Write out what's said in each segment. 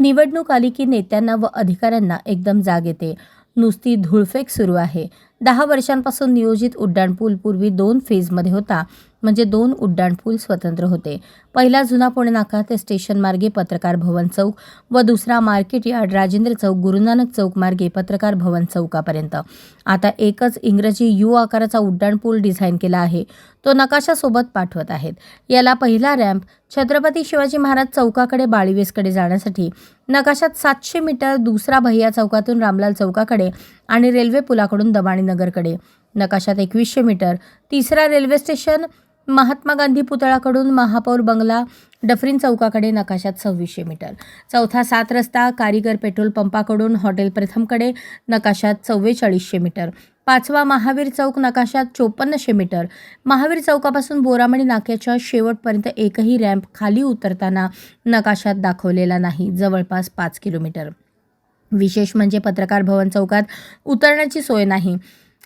निवडणूक आली की नेत्यांना व अधिकाऱ्यांना एकदम जाग येते. नुसती धुळफेक सुरू आहे. दहा वर्षांपासून नियोजित उड्डाणपूल पूर्वी दोन फेजमध्ये होता म्हणजे दोन उड्डाणपूल स्वतंत्र होते. पहिला जुना पुणे नाका ते स्टेशन मार्गे पत्रकार भवन चौक व दुसरा मार्केट यार्ड राजेंद्र चौक गुरुनानक चौक मार्गे पत्रकार भवन चौकापर्यंत. आता एकच इंग्रजी यू आकाराचा उड्डाणपूल डिझाईन केला आहे. तो नकाशासोबत पाठवत आहेत. याला पहिला रॅम्प छत्रपती शिवाजी महाराज चौकाकडे बाळीवेसकडे जाण्यासाठी नकाशात सातशे मीटर दुसरा भैया चौकातून रामलाल चौकाकडे आणि रेल्वे पुलाकडून दबाणी नगरकडे नकाशात एकवीसशे मीटर. तिसरा रेल्वे स्टेशन महात्मा गांधी पुतळाकडून महापौर बंगला डफरीन चौकाकडे नकाशात सव्वीसशे मीटर. चौथा सात रस्ता कारीगर पेट्रोल पंपाकडून हॉटेल प्रथमकडे नकाशात चव्वेचाळीसशे मीटर. पाचवा महावीर चौक नकाशात चोपन्नशे मीटर. महावीर चौकापासून बोरामणी नाक्याच्या शेवटपर्यंत एकही रॅम्प खाली उतरताना नकाशात दाखवलेला नाही. जवळपास पाच किलोमीटर. विशेष म्हणजे पत्रकार भवन चौकात उतरण्याची सोय नाही.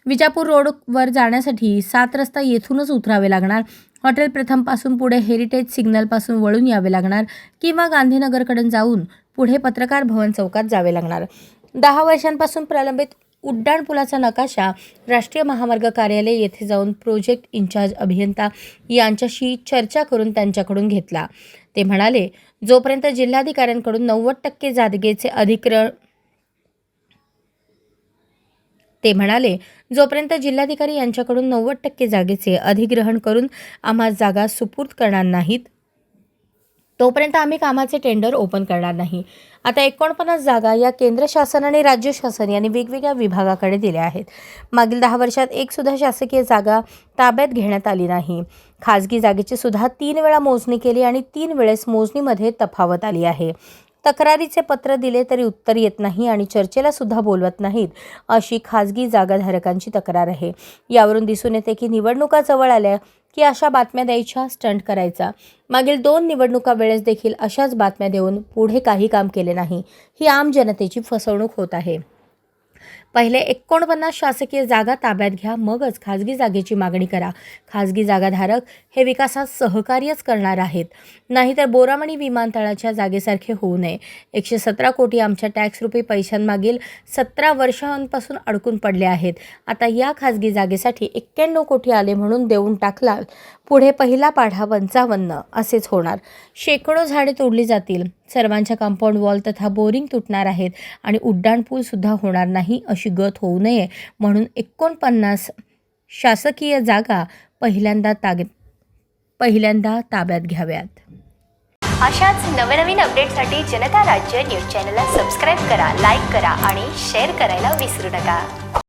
विजापूर रोडवर जाण्यासाठी सात रस्ता येथूनच उतरावे लागणार. हॉटेल प्रथमपासून पुढे हेरिटेज सिग्नलपासून वळून यावे लागणार किंवा गांधीनगरकडून जाऊन पुढे पत्रकार भवन चौकात जावे लागणार. दहा वर्षांपासून प्रलंबित उड्डाणपुलाचा नकाशा राष्ट्रीय महामार्ग कार्यालय येथे जाऊन प्रोजेक्ट इन्चार्ज अभियंता यांच्याशी चर्चा करून त्यांच्याकडून घेतला. ते म्हणाले जोपर्यंत जिल्हाधिकाऱ्यांकडून नव्वद टक्के जादगेचे अधिकरण ते म्हणाले जोपर्यंत जिल्हाधिकारी यांच्याकडून नव्वद टक्के जागेचे अधिग्रहण करून आम्हा जागा सुपूर्द करणार नाहीत तोपर्यंत आम्ही कामाचे टेंडर ओपन करणार नाही. आता एकोणपन्नास जागा या केंद्र शासन आणि राज्य शासन यांनी वेगवेगळ्या विभागाकडे दिल्या आहेत. मागील दहा वर्षात एकसुद्धा शासकीय जागा ताब्यात घेण्यात आली नाही. खाजगी जागेची सुद्धा तीन वेळा मोजणी केली आणि तीन वेळेस मोजणीमध्ये तफावत आली आहे. तक्रारीचे पत्र दिले तरी उत्तर येत नाही आणि चर्चेला सुद्धा बोलवत नाहीत अशी खाजगी जागाधारकांची तक्रार आहे. यावरून दिसून येते की निवडणुका जवळ आल्या की अशा बातम्या द्यायच्या स्टंट करायचा. मागील दोन निवडणुका वेळेस देखील अशाच बातम्या देऊन पुढे काही काम केले नाही. ही आम जनतेची फसवणूक होत आहे. पहिले एकोणपन्नास शासकीय जागा ताब्यात घ्या मगच खाजगी जागेची मागणी करा. खाजगी जागाधारक हे विकासात सहकार्यच करणार आहेत. नाहीतर बोरामणी विमानतळाच्या जागेसारखे होऊ नये. एकशे सतरा कोटी आमच्या टॅक्स रुपी पैशांमागील सतरा वर्षांपासून अडकून पडले आहेत. आता या खाजगी जागेसाठी एक्क्याण्णव कोटी आले म्हणून देऊन टाकला पुढे पहिला पाढा पंचावन्न असेच होणार. शेकडो झाडे तोडली जातील. सर्वांच्या कंपाऊंड वॉल तथा बोरिंग तुटणार आहेत. आणि उड्डाणपूलसुद्धा होणार नाही अशी गत होऊ नये. म्हणून एकोणपन्नास शासकीय जागा पहिल्यांदा ताग पहिल्यांदा ताब्यात घ्याव्यात. अशाच नवनवीन अपडेटसाठी जनता राज्य न्यूज चॅनलला सबस्क्राईब करा लाईक करा आणि शेअर करायला विसरू नका.